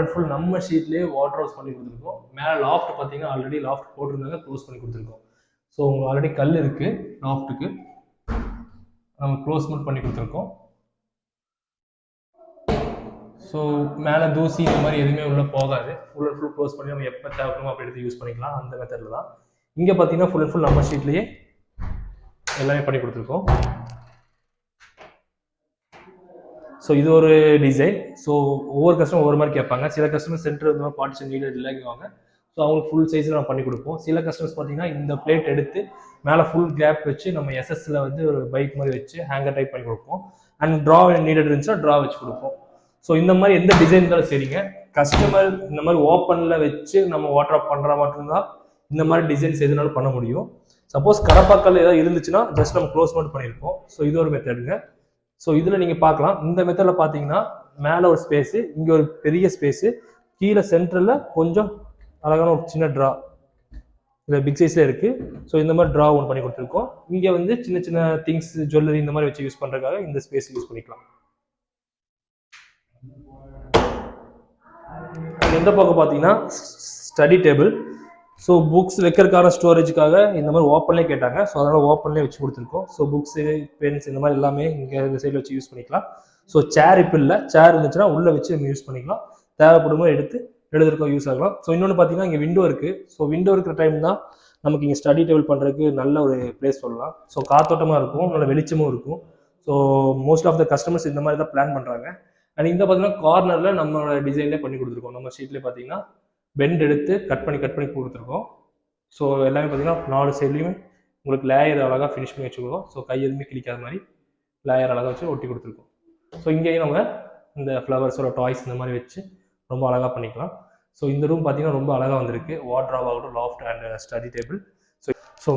And full நம்ம ஷீட்லேயே water house பண்ணி கொடுத்துருக்கோம். மேலே லாஃப்ட் பார்த்தீங்கன்னா ஆல்ரெடி லாஃப்ட் போட்டிருந்தாங்க க்ளோஸ் பண்ணி கொடுத்துருக்கோம். ஸோ உங்களுக்கு ஆல்ரெடி கல் இருக்குது லாஃப்ட்டுக்கு நம்ம க்ளோஸ் மட்டும் பண்ணி கொடுத்துருக்கோம். ஸோ மேலே தூசி இந்த மாதிரி எதுவுமே உள்ளே போகாது. ஃபுல் அண்ட் ஃபுல் க்ளோஸ் பண்ணி நம்ம எப்போ தேவைப்படுமோ அப்படி எடுத்து யூஸ் பண்ணிக்கலாம். அந்த மெத்தடில் தான். இங்கே பார்த்தீங்கன்னா ஃபுல் அண்ட் ஃபுல் நம்ம ஷீட்லேயே எல்லாமே பண்ணி கொடுத்துருக்கோம். ஸோ இது ஒரு டிசைன் ஸோ ஒவ்வொரு கஸ்டமர் ஒவ்வொரு மாதிரி கேட்பாங்க. சில கஸ்டமர் சென்டர் இந்த மாதிரி பார்ட்டிஷன் நீடட் இல்லைங்குவாங்க ஸோ அவங்களுக்கு ஃபுல் சைஸில் நம்ம பண்ணி கொடுப்போம். சில கஸ்டமர்ஸ் பார்த்தீங்கன்னா இந்த பிளேட் எடுத்து மேலே ஃபுல் கேப் வச்சு நம்ம எஸ்எஸ்ல வந்து ஒரு பைக் மாதிரி வச்சு ஹேங்கர் டைப் பண்ணி கொடுப்போம். அண்ட் ட்ரா நீடட் இருந்துச்சுன்னா ட்ரா வச்சு கொடுப்போம். ஸோ இந்த மாதிரி எந்த டிசைன் இருந்தாலும் சரிங்க. கஸ்டமர் இந்த மாதிரி ஓப்பனில் வச்சு நம்ம வாட்டர் அப் பண்ணுற மட்டும்தான் இந்த மாதிரி டிசைன்ஸ் எதுனாலும் பண்ண முடியும். சப்போஸ் கடப்பாக்கல் ஏதாவது இருந்துச்சுன்னா ஜஸ்ட் நம்ம க்ளோஸ் மட்டும் பண்ணியிருப்போம். ஸோ இது ஒரு மெத்தடுங்க ஸோ இதில் நீங்கள் பார்க்கலாம். இந்த மெத்தடில் பார்த்தீங்கன்னா மேலே ஒரு ஸ்பேஸு இங்கே ஒரு பெரிய ஸ்பேஸு கீழே சென்டரில் கொஞ்சம் அழகான ஒரு சின்ன ட்ரா இதில் பிக் சைஸில் இருக்குது ஸோ இந்த மாதிரி ட்ரா ஒன்று பண்ணி கொடுத்துருக்கோம். இங்கே வந்து சின்ன சின்ன திங்ஸ் ஜுவல்லரி இந்த மாதிரி வச்சு யூஸ் பண்ணுறதுக்காக இந்த ஸ்பேஸ் யூஸ் பண்ணிக்கலாம். எந்த பக்கம் பார்த்தீங்கன்னா ஸ்டடி டேபிள் ஸோ புக்ஸ் வைக்கிறதுக்கான ஸ்டோரேஜுக்காக இந்த மாதிரி ஓப்பன்லேயே கேட்டாங்க. ஸோ அதனால் ஓப்பன்லேயே வச்சு கொடுத்துருக்கோம். ஸோ புக்ஸு பென்ஸ் இந்த மாதிரி எல்லாமே இங்கே இந்த சைடில் வச்சு யூஸ் பண்ணிக்கலாம். ஸோ சேர் இப்போ இல்லை. சேர் இருந்துச்சுன்னா உள்ளே வச்சு நம்ம யூஸ் பண்ணிக்கலாம். தேவைப்படுமோ எடுத்து எழுதுறதுக்கும் யூஸ் ஆகலாம். ஸோ இன்னொன்று பார்த்தீங்கன்னா இங்கே விண்டோ இருக்குது ஸோ விண்டோ இருக்கிற டைம் தான் நமக்கு இங்கே ஸ்டடி டேபிள் பண்ணுறதுக்கு நல்ல ஒரு பிளேஸ் சொல்லலாம். ஸோ காத்தோட்டமாக இருக்கும். நல்ல வெளிச்சமும் இருக்கும். So most of the customers இந்த மாதிரி தான் பிளான் பண்ணுறாங்க அண்ட் இந்த பார்த்தீங்கன்னா கார்னரில் நம்மளோட டிசைன்லேயே பண்ணி கொடுத்துருக்கோம். நம்ம ஷீட்லேயே பார்த்தீங்கன்னா பெண்ட் எடுத்து கட் பண்ணி கட் பண்ணி கொடுத்துருக்கோம் ஸோ எல்லாமே பார்த்தீங்கன்னா நாலு சைட்லேயுமே உங்களுக்கு லேயர் அழகாக ஃபினிஷ் பண்ணி வச்சுருக்கோம். ஸோ கை எதுவுமே கிளிக்காத மாதிரி லேயர் அழகாக வச்சு ஒட்டி கொடுத்துருக்கோம். ஸோ இங்கேயும் நம்ம இந்த ஃப்ளவர்ஸோட டாய்ஸ் இந்த மாதிரி வச்சு ரொம்ப அழகாக பண்ணிக்கலாம். ஸோ இந்த ரூம் பார்த்தீங்கன்னா ரொம்ப அழகாக வந்திருக்கு. வாட்ராப் ஆகட்டும் லாஃப்ட் அண்ட் ஸ்டடி டேபிள்